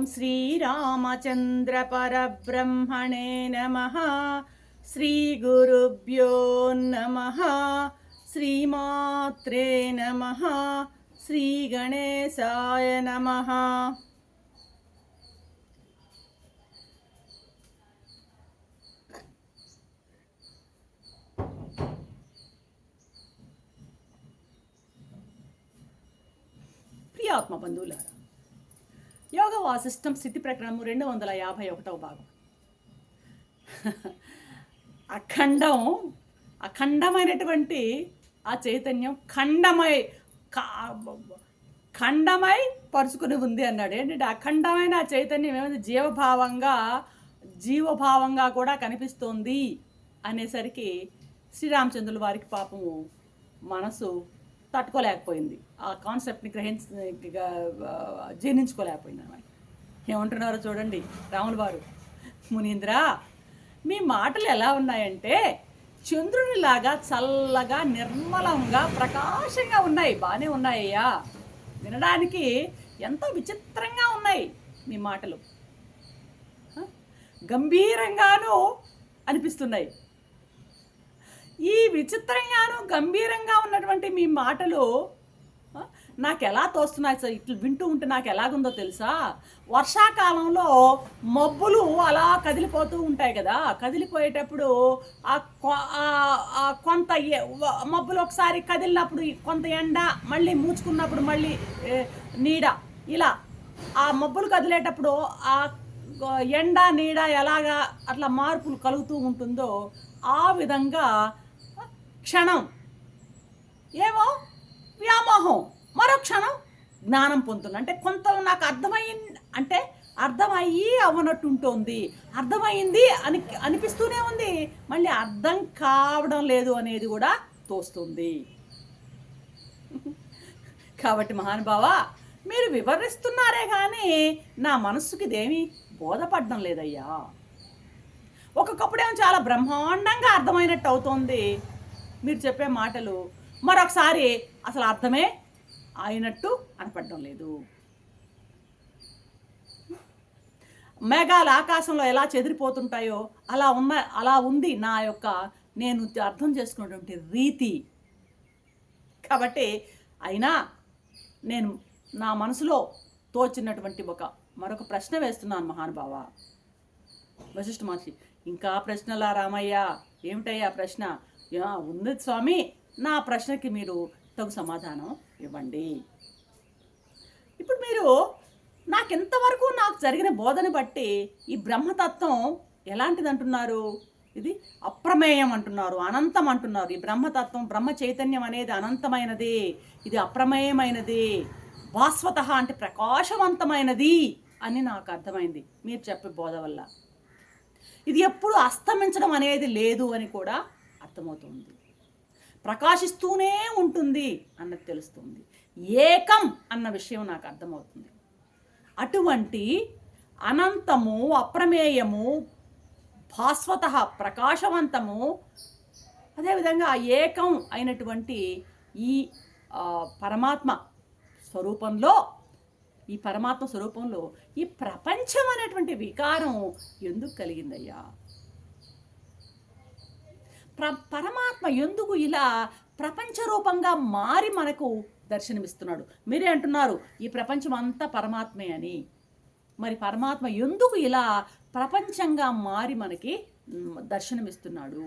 ఓం శ్రీరామచంద్ర పరబ్రహ్మణే నమ. శ్రీ గురుభ్యో నమ. శ్రీమాత్రే నమ. శ్రీ గణేశాయ నమ. ప్రియాత్మ బంధువులారా ఆ సిస్టమ్ స్థితి ప్రకారం రెండు వందల యాభై ఒకటవ భాగం. అఖండం అఖండమైనటువంటి ఆ చైతన్యం ఖండమై ఖండమై పరుచుకుని ఉంది అన్నాడు. ఏంటంటే అఖండమైన ఆ చైతన్యం ఏమైంది? జీవభావంగా జీవభావంగా కూడా కనిపిస్తోంది అనేసరికి శ్రీరామచంద్రుల వారికి పాపము మనసు తట్టుకోలేకపోయింది. ఆ కాన్సెప్ట్ని గ్రహించ జీర్ణించుకోలేకపోయింది అన్నమాట. ఏమంటున్నారో చూడండి రాములు వారు. మునీంద్ర మీ మాటలు ఎలా ఉన్నాయంటే చంద్రునిలాగా చల్లగా నిర్మలంగా ప్రకాశంగా ఉన్నాయి. బాగానే ఉన్నాయ్యా. వినడానికి ఎంతో విచిత్రంగా ఉన్నాయి మీ మాటలు. గంభీరంగాను అనిపిస్తున్నాయి. ఈ విచిత్రంగాను గంభీరంగా ఉన్నటువంటి మీ మాటలు నాకు ఎలా తోస్తున్నాయి సార్? ఇట్లా వింటూ ఉంటే నాకు ఎలాగుందో తెలుసా? వర్షాకాలంలో మబ్బులు అలా కదిలిపోతూ ఉంటాయి కదా? కదిలిపోయేటప్పుడు ఆ కొ- ఆ- కొంత మబ్బులు ఒకసారి కదిలినప్పుడు కొంత ఎండ మళ్ళీ మూచుకున్నప్పుడు మళ్ళీ నీడ ఇలా ఆ మబ్బులు కదిలేటప్పుడు ఆ ఎండ నీడ ఎలాగా అట్లా మార్పులు కలుగుతూ ఉంటుందో ఆ విధంగా క్షణం ఏమో వ్యామోహం. మరో క్షణం జ్ఞానం పొందుతుంది అంటే కొంత నాకు అర్థమైంది అంటే అర్థమయ్యి అవ్వనట్టు ఉంటుంది అర్థమైంది అని అనిపిస్తూనే ఉంది. మళ్ళీ అర్థం కావడం లేదు అనేది కూడా తోస్తుంది. కాబట్టి మహానుభావ మీరు వివరిస్తున్నారే కానీ నా మనస్సుకి ఇదేమీ బోధపడడం లేదయ్యా. ఒక్కొక్కప్పుడేమో చాలా బ్రహ్మాండంగా అర్థమైనట్టు అవుతోంది మీరు చెప్పే మాటలు మరొకసారి అసలు అర్థమే అయినట్టు అనపడడం లేదు. మేఘాలు ఆకాశంలో ఎలా చెదిరిపోతుంటాయో అలా ఉన్న అలా ఉంది నా యొక్క నేను అర్థం చేసుకున్నటువంటి రీతి. కాబట్టి అయినా నేను నా మనసులో తోచినటువంటి ఒక మరొక ప్రశ్న వేస్తున్నాను మహానుభావ. వశిష్ఠ మహర్షి ఇంకా ప్రశ్నలా రామయ్య? ఏమిటయ్యా ప్రశ్న? ఉంది స్వామి. నా ప్రశ్నకి మీరు తగు సమాధానం ఇవ్వండి. ఇప్పుడు మీరు నాకింతవరకు నాకు జరిగిన బోధన బట్టి ఈ బ్రహ్మతత్వం ఎలాంటిది అంటున్నారు ఇది అప్రమేయం అంటున్నారు అనంతం అంటున్నారు. ఈ బ్రహ్మతత్వం బ్రహ్మ చైతన్యం అనేది అనంతమైనది. ఇది అప్రమేయమైనది. భాస్వత అంటే ప్రకాశవంతమైనది అని నాకు అర్థమైంది మీరు చెప్పే బోధ వల్ల. ఇది ఎప్పుడు అస్తమించడం అనేది లేదు అని కూడా అర్థమవుతుంది. ప్రకాశిస్తూనే ఉంటుంది అన్నది తెలుస్తుంది. ఏకం అన్న విషయం నాకు అర్థమవుతుంది. అటువంటి అనంతము అప్రమేయము భాస్వత ప్రకాశవంతము అదేవిధంగా ఏకం అయినటువంటి ఈ పరమాత్మ స్వరూపంలో ఈ పరమాత్మ స్వరూపంలో ఈ ప్రపంచం అనేటువంటి వికారం ఎందుకు కలిగిందయ్యా? ప్ర పరమాత్మ ఎందుకు ఇలా ప్రపంచ రూపంగా మారి మనకు దర్శనమిస్తున్నాడు? మీరే అంటున్నారు ఈ ప్రపంచం అంతా పరమాత్మే అని. మరి పరమాత్మ ఎందుకు ఇలా ప్రపంచంగా మారి మనకి దర్శనమిస్తున్నాడు?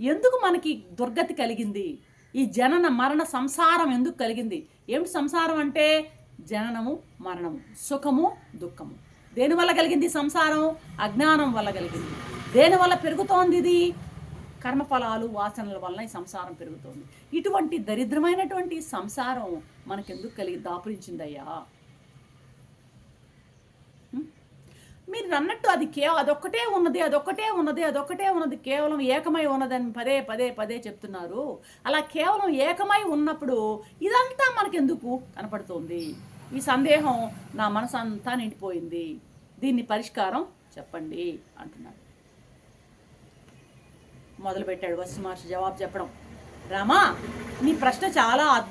ఎందుకు మనకి దుర్గతి కలిగింది? ఈ జనన మరణ సంసారం ఎందుకు కలిగింది? ఏమిటి సంసారం అంటే? జననము మరణము సుఖము దుఃఖము. దేనివల్ల కలిగింది సంసారం? అజ్ఞానం వల్ల కలిగింది. దేనివల్ల పెరుగుతోంది ఇది? కర్మఫలాలు వాసనల వల్ల ఈ సంసారం పెరుగుతోంది. ఇటువంటి దరిద్రమైనటువంటి సంసారం మనకెందుకు కలిగి దాపురించిందయ్యా? మీరు అన్నట్టు అది కేవలం అదొక్కటే ఉన్నది అదొక్కటే ఉన్నది అదొక్కటే ఉన్నది కేవలం ఏకమై ఉన్నదని పదే పదే పదే చెప్తున్నారు. అలా కేవలం ఏకమై ఉన్నప్పుడు ఇదంతా మనకెందుకు కనపడుతోంది? ఈ సందేహం నా మనసు అంతా నిండిపోయింది. దీన్ని పరిష్కారం చెప్పండి అంటున్నాడు. మొదలుపెట్టాడు వస్తు మహర్షి జవాబు చెప్పడం. రామా నీ ప్రశ్న చాలా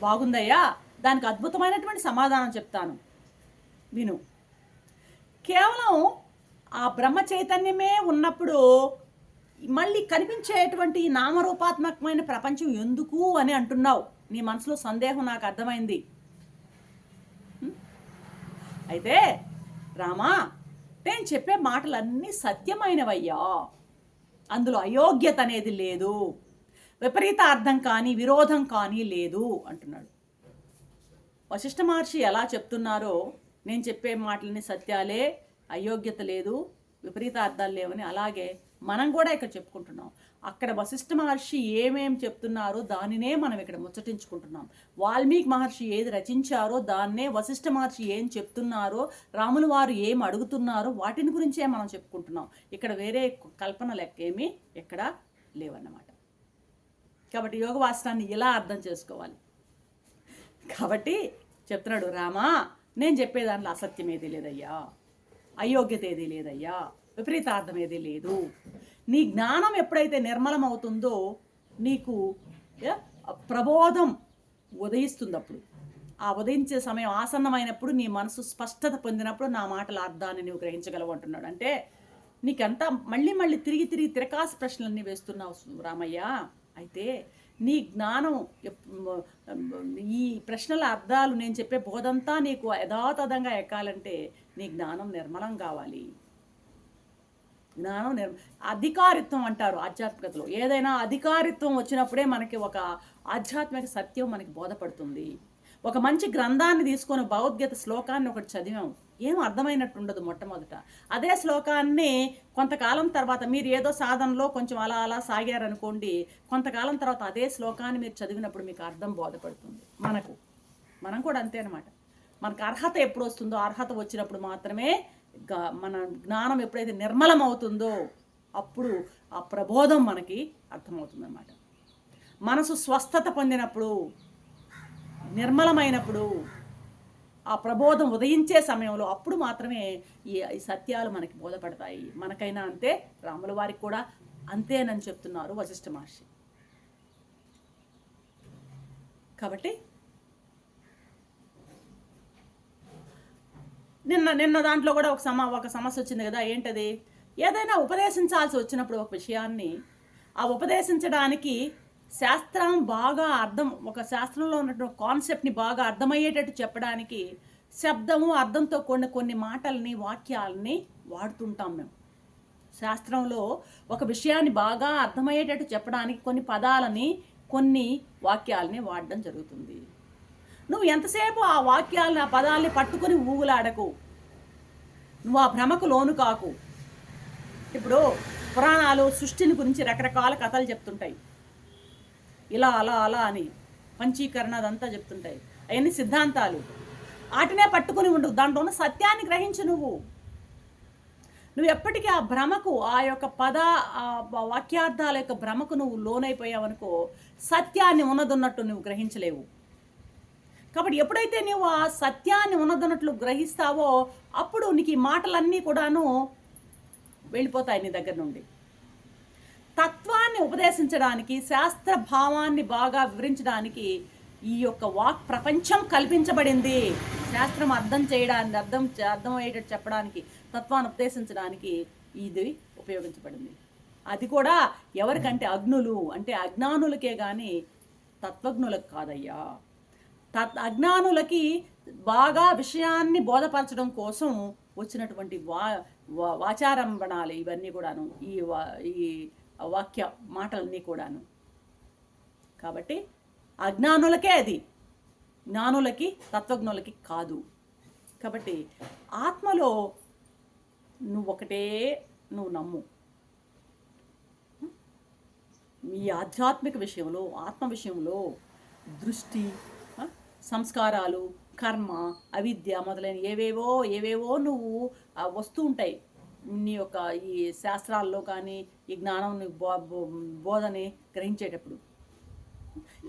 బాగుందయ్యా. దానికి అద్భుతమైనటువంటి సమాధానం చెప్తాను. విను. కేవలం ఆ బ్రహ్మ చైతన్యమే ఉన్నప్పుడు మళ్ళీ కనిపించేటువంటి నామరూపాత్మకమైన ప్రపంచం ఎందుకు అని అంటున్నావు. నీ మనసులో సందేహం నాకు అర్థమైంది. అయితే రామా నేను చెప్పే మాటలన్నీ సత్యమైనవయ్యా. అందులో అయోగ్యత అనేది లేదు. విపరీత అర్థం కానీ విరోధం కానీ లేదు అంటున్నాడు. వశిష్ఠ మహర్షి ఎలా చెప్తున్నారో నేను చెప్పే మాటలని సత్యాలే అయోగ్యత లేదు విపరీత అర్థాలు లేవని అలాగే మనం కూడా ఇక్కడ చెప్పుకుంటున్నాం. అక్కడ వశిష్ఠ మహర్షి ఏమేం చెప్తున్నారో దానినే మనం ఇక్కడ ముచ్చటించుకుంటున్నాం. వాల్మీకి మహర్షి ఏది రచించారో దాన్నే వశిష్ఠ మహర్షి ఏం చెప్తున్నారో రాములు వారు ఏం అడుగుతున్నారో వాటిని గురించే మనం చెప్పుకుంటున్నాం. ఇక్కడ వేరే కల్పన లెక్క ఏమీ ఎక్కడ లేవన్నమాట. కాబట్టి యోగ వాసనాన్ని ఇలా అర్థం చేసుకోవాలి. కాబట్టి చెప్తున్నాడు రామా నేను చెప్పేదాంట్లో అసత్యం ఏది లేదయ్యా. అయోగ్యత ఏది లేదయ్యా. విపరీతార్థం ఏది లేదు. నీ జ్ఞానం ఎప్పుడైతే నిర్మలం అవుతుందో నీకు ప్రబోధం ఉదయిస్తుంది అప్పుడు ఆ ఉదయించే సమయం ఆసన్నమైనప్పుడు నీ మనసు స్పష్టత పొందినప్పుడు నా మాటల అర్థాన్ని నువ్వు గ్రహించగలవు అంటున్నాడు. అంటే నీకంతా మళ్ళీ మళ్ళీ తిరిగి తిరిగి తిరకాసు ప్రశ్నలన్నీ వేస్తున్నావు రామయ్య. అయితే నీ జ్ఞానం ఈ ప్రశ్నల అర్థాలు నేను చెప్పే బోధంతా నీకు యథాతథంగా ఎక్కాలంటే నీ జ్ఞానం నిర్మలం కావాలి. జ్ఞానం నిర్ అధికారిత్వం అంటారు ఆధ్యాత్మికతలో. ఏదైనా అధికారిత్వం వచ్చినప్పుడే మనకి ఒక ఆధ్యాత్మిక సత్యం మనకి బోధపడుతుంది. ఒక మంచి గ్రంథాన్ని తీసుకొని భగవద్గీత శ్లోకాన్ని ఒకటి చదివాం. ఏం అర్థమైనట్టు ఉండదు మొట్టమొదట. అదే శ్లోకాన్ని కొంతకాలం తర్వాత మీరు ఏదో సాధనలో కొంచెం అలా అలా సాగారనుకోండి కొంతకాలం తర్వాత అదే శ్లోకాన్ని మీరు చదివినప్పుడు మీకు అర్థం బోధపడుతుంది. మనకు. మనం కూడా అంతే అనమాట మనకు అర్హత ఎప్పుడు వస్తుందో అర్హత వచ్చినప్పుడు మాత్రమే మన జ్ఞానం ఎప్పుడైతే నిర్మలం అవుతుందో అప్పుడు ఆ ప్రబోధం మనకి అర్థమవుతుందన్నమాట. మనసు స్వస్థత పొందినప్పుడు నిర్మలమైనప్పుడు ఆ ప్రబోధం ఉదయించే సమయంలో అప్పుడు మాత్రమే ఈ ఈ సత్యాలు మనకి బోధపడతాయి. మనకైనా అంతే రాముల వారికి కూడా అంతేనని చెప్తున్నారు వశిష్ఠ మహర్షి. కాబట్టి నిన్న నిన్న దాంట్లో కూడా ఒక సమ ఒక సమస్య వచ్చింది కదా ఏంటది? ఏదైనా ఉపదేశించాల్సి వచ్చినప్పుడు ఒక విషయాన్ని ఆ ఉపదేశించడానికి శాస్త్రం బాగా అర్థం ఒక శాస్త్రంలో ఉన్నటువంటి కాన్సెప్ట్ని బాగా అర్థమయ్యేటట్టు చెప్పడానికి శబ్దము అర్థంతో కొన్ని కొన్ని మాటల్ని వాక్యాలని వాడుతుంటాం మేము. శాస్త్రంలో ఒక విషయాన్ని బాగా అర్థమయ్యేటట్టు చెప్పడానికి కొన్ని పదాలని కొన్ని వాక్యాలని వాడడం జరుగుతుంది. నువ్వు ఎంతసేపు ఆ వాక్యాలను ఆ పదాలని పట్టుకొని ఊగులాడకు. నువ్వు ఆ భ్రమకు లోను కాకు. ఇప్పుడు పురాణాలు సృష్టిని గురించి రకరకాల కథలు చెప్తుంటాయి. ఇలా అలా అలా అని పంచీకరణ అదంతా చెప్తుంటాయి. అవన్నీ సిద్ధాంతాలు. వాటినే పట్టుకుని ఉండు. దాంట్లో ఉన్న సత్యాన్ని గ్రహించు నువ్వు. నువ్వు ఎప్పటికీ ఆ భ్రమకు ఆ యొక్క పద వాక్యార్థాల యొక్క భ్రమకు నువ్వు లోనైపోయావనుకో సత్యాన్ని ఉన్నదున్నట్టు నువ్వు గ్రహించలేవు. కాబట్టి ఎప్పుడైతే నువ్వు ఆ సత్యాన్ని ఉన్నదన్నట్లు గ్రహిస్తావో అప్పుడు నీకు ఈ మాటలన్నీ కూడాను వెళ్ళిపోతాయి నీ దగ్గర నుండి. తత్వాన్ని ఉపదేశించడానికి శాస్త్ర భావాన్ని బాగా వివరించడానికి ఈ యొక్క వాక్ ప్రపంచం కల్పించబడింది. శాస్త్రం అర్థం చేయడానికి అర్థం అర్థమయ్యేటట్టు చెప్పడానికి తత్వాన్ని ఉపదేశించడానికి ఇది ఉపయోగించబడింది. అది కూడా ఎవరికంటే అగ్నులు అంటే అజ్ఞానులకే కానీ తత్వజ్ఞులకు కాదయ్యా. అజ్ఞానులకి బాగా విషయాన్ని బోధపరచడం కోసం వచ్చినటువంటి వా వాచారంభణాలు ఇవన్నీ కూడాను ఈ వా ఈ వాక్య మాటలన్నీ కూడాను. కాబట్టి అజ్ఞానులకే అది. జ్ఞానులకి తత్వజ్ఞులకి కాదు. కాబట్టి ఆత్మలో నువ్వు ఒకటే నువ్వు నమ్ము. ఈ ఆధ్యాత్మిక విషయంలో ఆత్మ విషయంలో దృష్టి సంస్కారాలు కర్మ అవిద్య మొదలైన ఏవేవో ఏవేవో నువ్వు వస్తూ ఉంటాయి. నీ యొక్క ఈ శాస్త్రాల్లో కానీ ఈ జ్ఞానం బో బో- బోధని గ్రహించేటప్పుడు.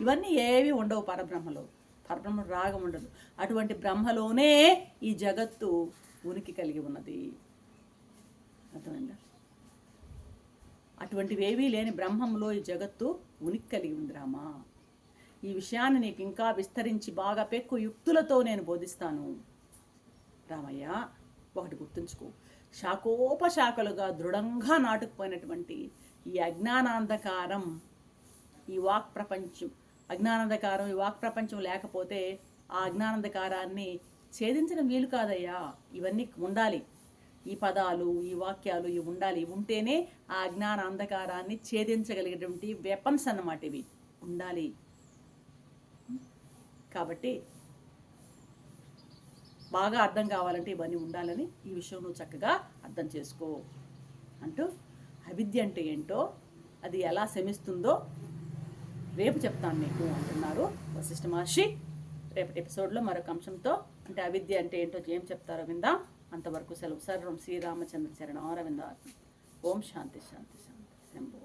ఇవన్నీ ఏవి ఉండవు పరబ్రహ్మలో. పరబ్రహ్మ రాగం ఉండదు. అటువంటి బ్రహ్మలోనే ఈ జగత్తు ఉనికి కలిగి ఉన్నది. అర్థమైందా? అటువంటివేవీ లేని బ్రహ్మంలో ఈ జగత్తు ఉనికి కలిగి ఉంది రామా ఈ విషయాన్ని నీకు ఇంకా విస్తరించి బాగా పెక్కు యుక్తులతో నేను బోధిస్తాను. రామయ్య ఒకటి గుర్తుంచుకో. శాఖోపశాఖలుగా దృఢంగా నాటుకుపోయినటువంటి ఈ అజ్ఞానాంధకారం ఈ వాక్ ప్రపంచం అజ్ఞానాంధకారం ఈ వాక్ ప్రపంచం లేకపోతే ఆ అజ్ఞానాంధకారాన్ని ఛేదించడం వీలు కాదయ్యా. ఇవన్నీ ఉండాలి. ఈ పదాలు ఈ వాక్యాలు ఇవి ఉండాలి. ఉంటేనే ఆ అజ్ఞాన అంధకారాన్ని ఛేదించగలిగేటువంటి వెపన్స్ అన్నమాట ఇవి. ఉండాలి. కాబట్టి బాగా అర్థం కావాలంటే ఇవన్నీ ఉండాలని ఈ విషయం నువ్వు చక్కగా అర్థం చేసుకో అంటూ అవిద్య అంటే ఏంటో అది ఎలా శమిస్తుందో రేపు చెప్తాను నీకు అంటున్నారు వశిష్ఠ మహర్షి. రేపటి ఎపిసోడ్లో మరొక అంశంతో అంటే అవిద్య అంటే ఏంటో ఏం చెప్తారో విందాం. అంతవరకు సెలవు. సర్వం శ్రీరామచంద్ర చరణ అరవింద ఓం శాంతి శాంతి శాంతి. శంభో.